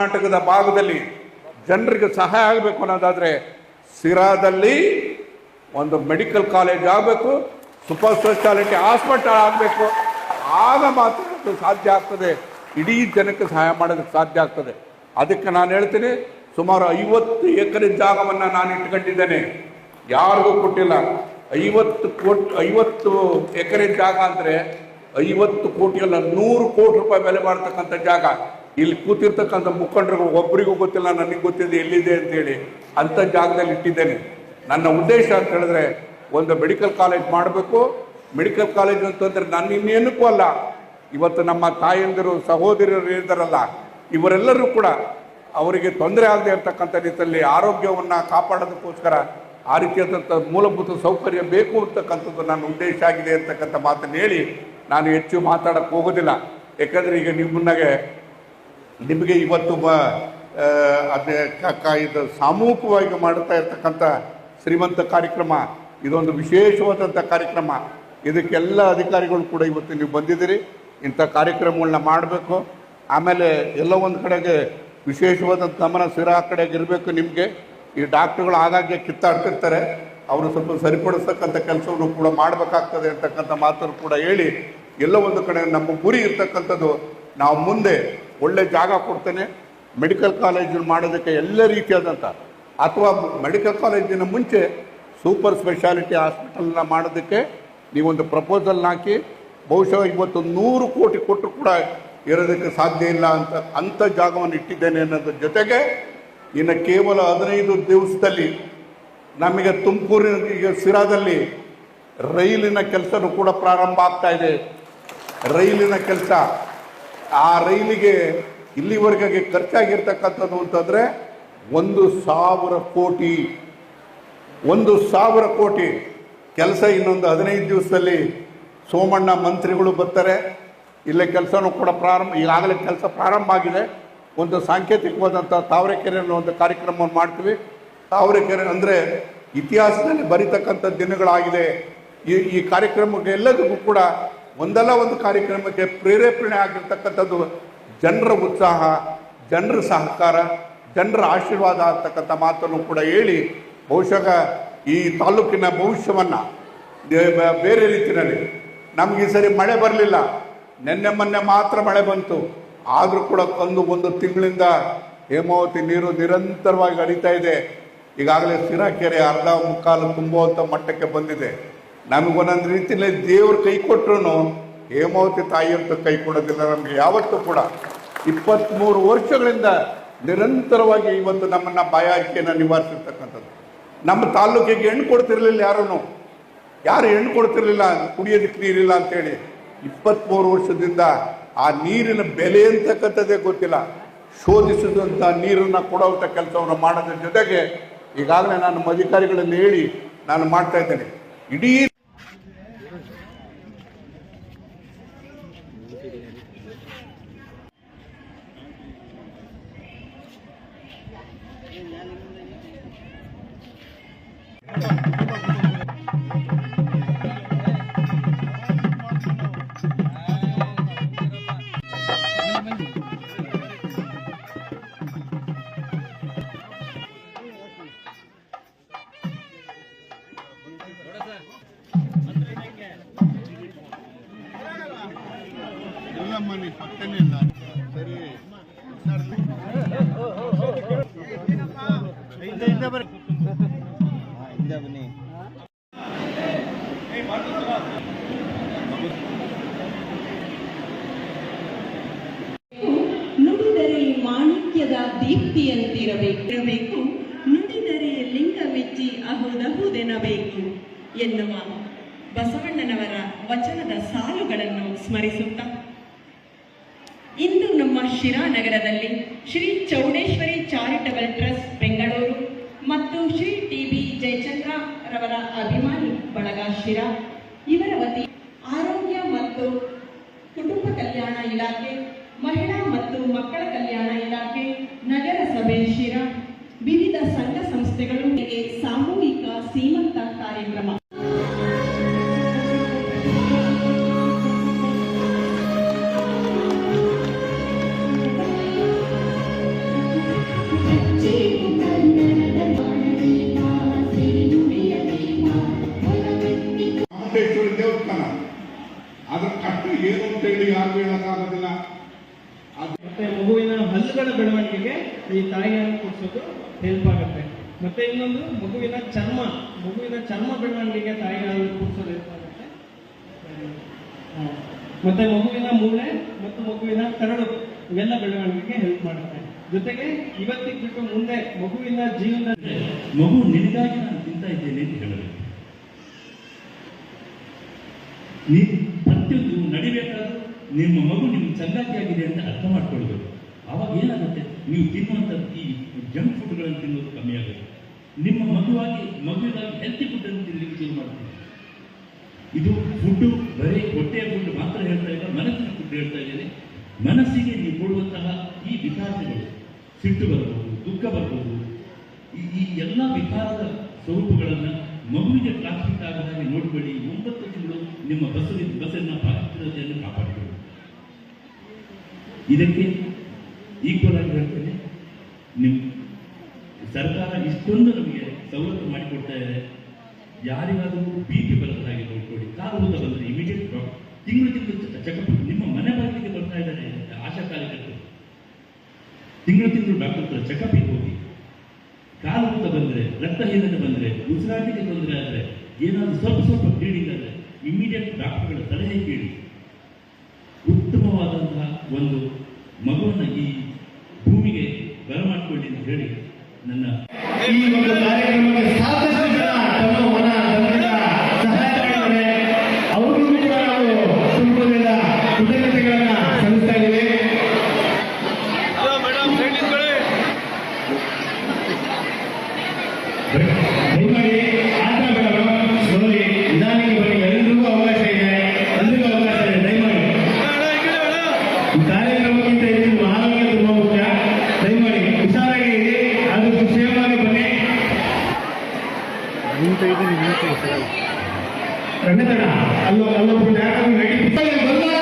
ಕರ್ನಾಟಕದ ಭಾಗದಲ್ಲಿ ಜನರಿಗೆ ಸಹಾಯ ಆಗಬೇಕು ಅನ್ನೋದಾದರೆ ಸಿರಾದಲ್ಲಿ ಒಂದು ಮೆಡಿಕಲ್ ಕಾಲೇಜ್ ಆಗಬೇಕು, ಸೂಪರ್ ಸ್ಪೆಷಾಲಿಟಿ ಹಾಸ್ಪಿಟಲ್ ಆಗಬೇಕು. ಆಗ ಮಾತ್ರ ಅದು ಸಾಧ್ಯ ಆಗ್ತದೆ. ಇಡೀ ಜನಕ್ಕೆ ಸಹಾಯ ಮಾಡೋದಕ್ಕೆ ಸಾಧ್ಯ ಆಗ್ತದೆ. ಅದಕ್ಕೆ ನಾನು ಹೇಳ್ತೀನಿ, ಸುಮಾರು ಐವತ್ತು ಎಕರೆ ಜಾಗವನ್ನು ನಾನು ಇಟ್ಕೊಂಡಿದ್ದೇನೆ. ಯಾರಿಗೂ ಕೊಟ್ಟಿಲ್ಲ. ಐವತ್ತು ಕೋಟಿ, ಐವತ್ತು ಎಕರೆ ಜಾಗ ಅಂದರೆ ಐವತ್ತು ಕೋಟಿ ಅಲ್ಲ ನೂರು ಕೋಟಿ ರೂಪಾಯಿ ಬೆಲೆ ಮಾಡ್ತಕ್ಕಂಥ ಜಾಗ. ಇಲ್ಲಿ ಕೂತಿರ್ತಕ್ಕಂಥ ಮುಖಂಡರು ಒಬ್ಬರಿಗೂ ಗೊತ್ತಿಲ್ಲ, ನನಗೆ ಗೊತ್ತಿದೆ ಎಲ್ಲಿದೆ ಅಂತೇಳಿ ಅಂಥ ಜಾಗದಲ್ಲಿ ಇಟ್ಟಿದ್ದೇನೆ. ನನ್ನ ಉದ್ದೇಶ ಅಂತ ಹೇಳಿದ್ರೆ ಒಂದು ಮೆಡಿಕಲ್ ಕಾಲೇಜ್ ಮಾಡಬೇಕು. ಮೆಡಿಕಲ್ ಕಾಲೇಜ್ ಅಂತಂದ್ರೆ ನನ್ನ ಇನ್ನೇನಕ್ಕೂ ಅಲ್ಲ. ಇವತ್ತು ನಮ್ಮ ತಾಯಂದಿರು ಸಹೋದರರು ಇದ್ದಾರಲ್ಲ ಇವರೆಲ್ಲರೂ ಕೂಡ ಅವರಿಗೆ ತೊಂದರೆ ಆಗದೆ ಇರತಕ್ಕಂಥ ರೀತಿಯಲ್ಲಿ ಆರೋಗ್ಯವನ್ನು ಕಾಪಾಡೋದಕ್ಕೋಸ್ಕರ ಆ ರೀತಿಯಾದಂಥ ಮೂಲಭೂತ ಸೌಕರ್ಯ ಬೇಕು ಅಂತಕ್ಕಂಥದ್ದು ನನ್ನ ಉದ್ದೇಶ ಆಗಿದೆ ಅಂತಕ್ಕಂಥ ಮಾತನ್ನು ಹೇಳಿ ನಾನು ಹೆಚ್ಚು ಮಾತಾಡಕ್ಕೆ ಹೋಗೋದಿಲ್ಲ. ಯಾಕಂದರೆ ಈಗ ನಿಮ್ಮನ್ನಾಗೆ ನಿಮಗೆ ಇವತ್ತು ಬ ಆ, ಅದೇ ಕ- ಕ- ಇದು ಸಾಮೂಹಿಕವಾಗಿ ಮಾಡ್ತಾ ಇರ್ತಕ್ಕಂಥ ಶ್ರೀಮಂತ ಕಾರ್ಯಕ್ರಮ ಇದೊಂದು ವಿಶೇಷವಾದಂಥ ಕಾರ್ಯಕ್ರಮ. ಇದಕ್ಕೆಲ್ಲ ಅಧಿಕಾರಿಗಳು ಕೂಡ ಇವತ್ತು ನೀವು ಬಂದಿದ್ದೀರಿ. ಇಂಥ ಕಾರ್ಯಕ್ರಮಗಳನ್ನ ಮಾಡಬೇಕು. ಆಮೇಲೆ ಎಲ್ಲ ಒಂದು ಕಡೆಗೆ ವಿಶೇಷವಾದಂಥ ಗಮನ ಸಿರಾ ಕಡೆಗೆ ಇರಬೇಕು ನಿಮಗೆ. ಈ ಡಾಕ್ಟ್ರುಗಳು ಆಗಾಗ್ಗೆ ಕಿತ್ತಾಡ್ತಿರ್ತಾರೆ. ಅವರು ಸ್ವಲ್ಪ ಸರಿಪಡಿಸ್ತಕ್ಕಂಥ ಕೆಲಸವನ್ನು ಕೂಡ ಮಾಡಬೇಕಾಗ್ತದೆ ಅಂತಕ್ಕಂಥ ಮಾತನ್ನು ಕೂಡ ಹೇಳಿ ಎಲ್ಲ ಒಂದು ಕಡೆ ನಮ್ಮ ಗುರಿ ಇರ್ತಕ್ಕಂಥದ್ದು ನಾವು ಮುಂದೆ ಒಳ್ಳೆ ಜಾಗ ಕೊಡ್ತೇನೆ. ಮೆಡಿಕಲ್ ಕಾಲೇಜನ್ನು ಮಾಡೋದಕ್ಕೆ ಎಲ್ಲ ರೀತಿಯಾದಂಥ ಅಥವಾ ಮೆಡಿಕಲ್ ಕಾಲೇಜಿನ ಮುಂಚೆ ಸೂಪರ್ ಸ್ಪೆಷಾಲಿಟಿ ಹಾಸ್ಪಿಟಲ್ನ ಮಾಡೋದಕ್ಕೆ ನೀವೊಂದು ಪ್ರಪೋಸಲ್ ಹಾಕಿ, ಬಹುಶಃ ಇವತ್ತು ನೂರು ಕೋಟಿ ಕೊಟ್ಟರು ಕೂಡ ಇರೋದಕ್ಕೆ ಸಾಧ್ಯ ಇಲ್ಲ ಅಂತ ಅಂಥ ಜಾಗವನ್ನು ಇಟ್ಟಿದ್ದೇನೆ ಅನ್ನೋದ್ರ ಜೊತೆಗೆ ಇನ್ನು ಕೇವಲ ಹದಿನೈದು ದಿವಸದಲ್ಲಿ ನಮಗೆ ತುಮಕೂರಿನ ಸಿರಾದಲ್ಲಿ ರೈಲಿನ ಕೆಲಸನೂ ಕೂಡ ಪ್ರಾರಂಭ ಆಗ್ತಾ ಇದೆ. ರೈಲಿನ ಕೆಲಸ ಆ ರೈಲಿಗೆ ಇಲ್ಲಿವರೆಗೆ ಖರ್ಚಾಗಿರ್ತಕ್ಕಂಥದ್ದು ಅಂತಂದರೆ ಒಂದು ಸಾವಿರ ಕೋಟಿ. ಒಂದು ಸಾವಿರ ಕೋಟಿ. ಕೆಲಸ ಇನ್ನೊಂದು ಹದಿನೈದು ದಿವಸದಲ್ಲಿ ಸೋಮಣ್ಣ ಮಂತ್ರಿಗಳು ಬರ್ತಾರೆ. ಇಲ್ಲೇ ಕೆಲಸನೂ ಕೂಡ ಪ್ರಾರಂಭ, ಈಗಾಗಲೇ ಕೆಲಸ ಪ್ರಾರಂಭ ಆಗಿದೆ. ಒಂದು ಸಾಂಕೇತಿಕವಾದಂಥ ತಾವರೆಕೆರೆ ಅನ್ನೋ ಒಂದು ಕಾರ್ಯಕ್ರಮವನ್ನು ಮಾಡ್ತೀವಿ. ತಾವರೆಕೆರೆ ಅಂದರೆ ಇತಿಹಾಸದಲ್ಲಿ ಬರೀತಕ್ಕಂಥ ದಿನಗಳಾಗಿದೆ. ಈ ಈ ಕಾರ್ಯಕ್ರಮಕ್ಕೆ ಎಲ್ಲದಕ್ಕೂ ಕೂಡ ಒಂದಲ್ಲ ಒಂದು ಕಾರ್ಯಕ್ರಮಕ್ಕೆ ಪ್ರೇರೇಪಣೆ ಆಗಿರ್ತಕ್ಕಂಥದ್ದು ಜನರ ಉತ್ಸಾಹ, ಜನರ ಸಹಕಾರ, ಜನರ ಆಶೀರ್ವಾದ ಅಂತಕ್ಕಂಥ ಮಾತನ್ನು ಕೂಡ ಹೇಳಿ ಬಹುಶಃ ಈ ತಾಲೂಕಿನ ಭವಿಷ್ಯವನ್ನು ಬೇರೆ ರೀತಿಯಲ್ಲಿ ನಮ್ಗೆ ಈ ಸರಿ ಮಳೆ ಬರಲಿಲ್ಲ. ನಿನ್ನೆ ಮೊನ್ನೆ ಮಾತ್ರ ಮಳೆ ಬಂತು. ಆದರೂ ಕೂಡ ಒಂದು ಒಂದು ತಿಂಗಳಿಂದ ಹೇಮಾವತಿ ನೀರು ನಿರಂತರವಾಗಿ ಹರಿತಾ ಇದೆ. ಈಗಾಗಲೇ ಸಿರಾ ಕೆರೆ ಅರ್ಧ ಮುಕ್ಕಾಲು ತುಂಬುವಂಥ ಮಟ್ಟಕ್ಕೆ ಬಂದಿದೆ. ನಮಗೊಂದೊಂದು ರೀತಿಯಲ್ಲಿ ದೇವ್ರ ಕೈ ಕೊಟ್ಟರು ಹೇಮಾವತಿ ತಾಯಿ ಅಂತ ಕೈ ಕೊಡೋದಿಲ್ಲ ನಮಗೆ ಯಾವತ್ತೂ ಕೂಡ. ಇಪ್ಪತ್ತ್ಮೂರು ವರ್ಷಗಳಿಂದ ನಿರಂತರವಾಗಿ ಇವತ್ತು ನಮ್ಮನ್ನ ಬಾಯಾರಿಕೆಯನ್ನು ನಿವಾರಿಸಿರ್ತಕ್ಕಂಥದ್ದು. ನಮ್ಮ ತಾಲೂಕಿಗೆ ಹೆಣ್ಣು ಕೊಡ್ತಿರ್ಲಿಲ್ಲ ಯಾರೂ ಯಾರು ಹೆಣ್ಣು ಕೊಡ್ತಿರ್ಲಿಲ್ಲ, ಕುಡಿಯೋದಕ್ಕೆ ನೀರಿಲ್ಲ ಅಂತೇಳಿ. ಇಪ್ಪತ್ತ್ಮೂರು ವರ್ಷದಿಂದ ಆ ನೀರಿನ ಬೆಲೆ ಅಂತಕ್ಕಂಥದ್ದೇ ಗೊತ್ತಿಲ್ಲ. ಶೋಧಿಸಿದಂಥ ನೀರನ್ನು ಕೊಡುವಂಥ ಕೆಲಸವನ್ನು ಮಾಡೋದ್ರ ಜೊತೆಗೆ ಈಗಾಗಲೇ ನಾನು ಅಧಿಕಾರಿಗಳನ್ನು ಹೇಳಿ ನಾನು ಮಾಡ್ತಾ ಇದ್ದೇನೆ. ಇಡೀ ಸರಿ ಹಿಂದೆ ಬನ್ನಿ ನುಡಿದರೆ ಮಾಣಿಕ್ಯದ ದೀಪ್ತಿಯಂತಿರಬೇಕಿರಬೇಕು ನುಡಿದರೆ ಲಿಂಗ ಮೆಚ್ಚಿ ಅಹುದಹುದೆನಬೇಕು. ಎನ್ನುವ ಬಸವಣ್ಣನವರ ವಚನದ ಸಾಲುಗಳನ್ನು ಸ್ಮರಿಸುತ್ತಾ ಶಿರಾ ನಗರದಲ್ಲಿ ಶ್ರೀ ಚೌಡೇಶ್ವರಿ ಚಾರಿಟಬಲ್ ಟ್ರಸ್ಟ್ ಬೆಂಗಳೂರು ಮತ್ತು ಶ್ರೀ ಟಿಬಿ ಜಯಚಂದ್ರ ರವರ ಅಭಿಮಾನಿ ಬಳಗ ಶಿರಾ. ಇವರ ವತಿ ಆರೋಗ್ಯ ಮತ್ತು ಕುಟುಂಬ ಕಲ್ಯಾಣ ಇಲಾಖೆ, ಮಹಿಳಾ ಮತ್ತು ಮಕ್ಕಳ ಕಲ್ಯಾಣ ಇಲಾಖೆ, ನಗರಸಭೆ ಶಿರಾ. ವಿವಿಧ ಸಂಘ ಸಂಸ್ಥೆಗಳೊಂದಿಗೆ ಸಾಮೂಹಿಕ, ಸೀಮಂತ ಕಾರ್ಯಕ್ರಮ. ಯಾರು ಹೇಳಕ್ಕಾಗೋದಿಲ್ಲ ಮತ್ತೆ ಮಗುವಿನ ಹಲ್ಲುಗಳ ಬೆಳವಣಿಗೆಗೆ ಈ ತಾಯಿ ಹಾಲು ಕುಡಿಸೋದು ಹೆಲ್ಪ್ ಆಗುತ್ತೆ. ಮತ್ತೆ ಇನ್ನೊಂದು ಮಗುವಿನ ಚರ್ಮ ಮಗುವಿನ ಚರ್ಮ ಬೆಳವಣಿಗೆಗೆ ತಾಯಿ ಹಾಲು ಕುಡಿಸೋದು ಹೆಲ್ಪ್ ಆಗುತ್ತೆ. ಮತ್ತೆ ಮಗುವಿನ ಮೂಳೆ ಮತ್ತು ಮಗುವಿನ ಕರಳು ಇವೆಲ್ಲ ಬೆಳವಣಿಗೆಗೆ ಹೆಲ್ಪ್ ಮಾಡುತ್ತೆ. ಜೊತೆಗೆ ಇವತ್ತಿಗೆ ಬಿಟ್ಟು ಮುಂದೆ ಮಗುವಿನ ಜೀವನ ಮಗು ನಿನಗಾಗಿ ನಾನು ತಿಂತ ಇದ್ದೇನೆ ಅಂತ ಹೇಳಬೇಕು. ನೀನು ಪ್ರತಿಯೊಂದು ನಡಿಬೇಕಾದ್ರೂ ನಿಮ್ಮ ಮಗು ನಿಮ್ಮ ಸಂಗಾತಿಯಾಗಿದೆ ಅಂತ ಅರ್ಥ ಮಾಡ್ಕೊಳ್ಬೇಕು. ಆವಾಗ ಏನಾಗುತ್ತೆ? ನೀವು ತಿನ್ನುವಂಥ ಈ ಜಂಕ್ ಫುಡ್ಗಳನ್ನು ತಿನ್ನೋದು ಕಮ್ಮಿ ಆಗುತ್ತೆ. ನಿಮ್ಮ ಮಗುವಾಗಿ ಮಗುವಾಗಿ ಹೆಲ್ತಿ ಫುಡ್ಡನ್ನು ತಿನ್ನಲಿಕ್ಕೆ ಶುರು ಮಾಡ್ತೀವಿ ಇದು ಫುಡ್ಡು ಬರೀ ಹೊಟ್ಟೆಯ ಫುಡ್ ಮಾತ್ರ ಹೇಳ್ತಾ ಇಲ್ಲ, ಮನಸ್ಸಿನ ಫುಡ್ ಹೇಳ್ತಾ ಇದ್ದೇನೆ. ಮನಸ್ಸಿಗೆ ನೀವು ಕೊಡುವಂತಹ ಈ ವಿಕಾರಗಳು ಸಿಟ್ಟು ಬರ್ಬೋದು, ದುಃಖ ಬರ್ಬೋದು, ಈ ಈ ಎಲ್ಲ ವಿಕಾರದ ಸ್ವರೂಪಗಳನ್ನು ಮಗುವಿಗೆ ಪ್ಲಾಸ್ಟಿಕ್ ಆಗದ ಹಾಗೆ ಒಂಬತ್ತು ತಿಂಗಳು ನಿಮ್ಮ ಬಸ್ಸಿನ ಬಸ್ಸನ್ನು ಪಾವಿತ್ರ್ಯತೆಯನ್ನು ಕಾಪಾಡಿಕೊಳ್ಳಿ ಇದಕ್ಕೆ ಈಕ್ವಲ್ ಆಗಿ ಹೇಳ್ತೇನೆ. ನಿಮ್ಮ ಸರ್ಕಾರ ಇಷ್ಟೊಂದು ನಮಗೆ ಸವಲತ್ತು ಮಾಡಿಕೊಡ್ತಾ ಇದೆ. ಯಾರಿಗಾದರೂ ಬಿ ಪಿ ಬರದ ಹಾಗೆ ನೋಡ್ಕೊಳ್ಳಿ. ಕಾಲು ಊತ ಬಂದರೆ ಇಮಿಡಿಯೇಟ್ ತಿಂಗಳು ತಿಂಗಳು ಚೆಕಪ್ ನಿಮ್ಮ ಮನೆ ಬಾಗಿಲಿಗೆ ಬರ್ತಾ ಇದ್ದಾರೆ ಆಶಾ ಕಾರ್ಯಕರ್ತರು. ತಿಂಗಳು ತಿಂಗಳು ಡಾಕ್ಟರ್ ಚೆಕಪ್ಗೆ ಹೋಗಿ. ಕಾಲು ಬಂದ್ರೆ, ರಕ್ತಹೀನತೆ ಬಂದರೆ, ಉಸಿರಾಟಕ್ಕೆ ತೊಂದರೆ ಆದರೆ, ಏನಾದರೂ ಸ್ವಲ್ಪ ಸ್ವಲ್ಪ ಬ್ಲೀಡಿಂಗ್ ಆದರೆ ಇಮಿಡಿಯೇಟ್ ಡಾಕ್ಟರ್ಗಳ ಸಲಹೆ ಕೇಳಿ. ಉತ್ತಮವಾದಂತಹ ಒಂದು ಮಗುವನ್ನು ಈ ಭೂಮಿಗೆ ಬರಮಾಡಿಕೊಳ್ಳಿ ಅಂತ ಹೇಳಿ ನನ್ನ ಈ ಒಂದು ಕಾರ್ಯಕ್ರಮಕ್ಕೆ ಸಾಕಷ್ಟು ಜನ ತಮ್ಮ ಮನ ಸಹಾಯ ಖಂಡಿತಣ ಅಲ್ಲೋ ಅಲ್ಲೊಬ್ರು ಯಾಕಂದ್ರೆ ರೆಡಿ